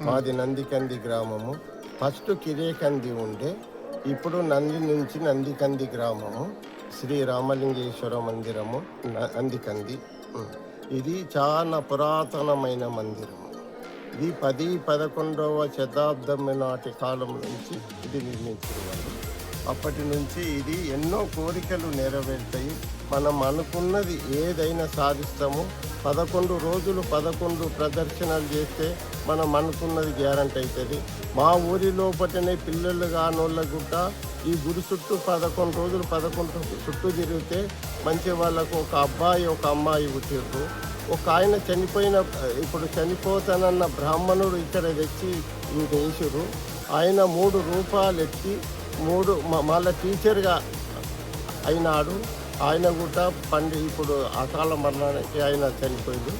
మాది నందికంది గ్రామము. ఫస్ట్ కిరేకంది ఉండే ఇప్పుడు నంది నుంచి నందికంది గ్రామము. శ్రీ రామలింగేశ్వర మందిరము నందికంది. ఇది చాలా పురాతనమైన మందిరము. ఇది పది పదకొండవ శతాబ్దం నాటి కాలం నుంచి ఇది నిర్మించిన అప్పటి నుంచి ఇది ఎన్నో కోరికలు నెరవేరుతాయి. మనం అనుకున్నది ఏదైనా సాధిస్తాము. పదకొండు రోజులు పదకొండు ప్రదర్శనలు చేస్తే మనం అనుకున్నది గ్యారంటీ అవుతుంది. మా ఊరి లోపటనే పిల్లలు కానోళ్ళ గుట్ట ఈ గుడి చుట్టూ పదకొండు రోజులు పదకొండు చుట్టూ తిరిగితే మంచి వాళ్ళకు ఒక అబ్బాయి ఒక అమ్మాయి పుట్టిర్రు. ఒక ఆయన చనిపోయిన ఇప్పుడు చనిపోతానన్న బ్రాహ్మణుడు ఇక్కడ తెచ్చి ఈ దేశుడు ఆయన మూడు రూపాయలు ఎత్తి మూడు మ- టీచర్గా అయినాడు. ఆయన కూడా పండి ఇప్పుడు అకాల మరణానికి ఆయన చనిపోయింది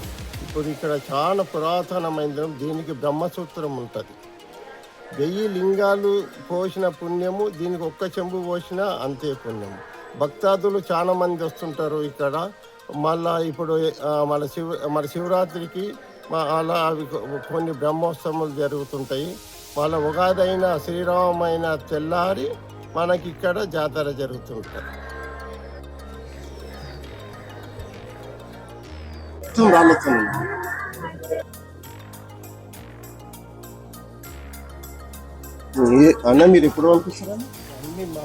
ఇప్పుడు ఇక్కడ చాలా పురాతనమైన దీనికి బ్రహ్మసూత్రం ఉంటుంది. వెయ్యి లింగాలు పోసిన పుణ్యము దీనికి ఒక్క చెంబు పోసినా అంతే పుణ్యము. భక్తాదులు చాలా మంది వస్తుంటారు ఇక్కడ. మళ్ళా ఇప్పుడు మన శివ మన శివరాత్రికి అలా అవి కొన్ని బ్రహ్మోత్సవాలు జరుగుతుంటాయి. మళ్ళీ ఉగాది అయినా శ్రీరామైన తెల్లారి మనకి ఇక్కడ జాతర జరుగుతుంటుంది. అన్న మీరు ఎప్పుడు పంపిస్తారా? అన్ని మా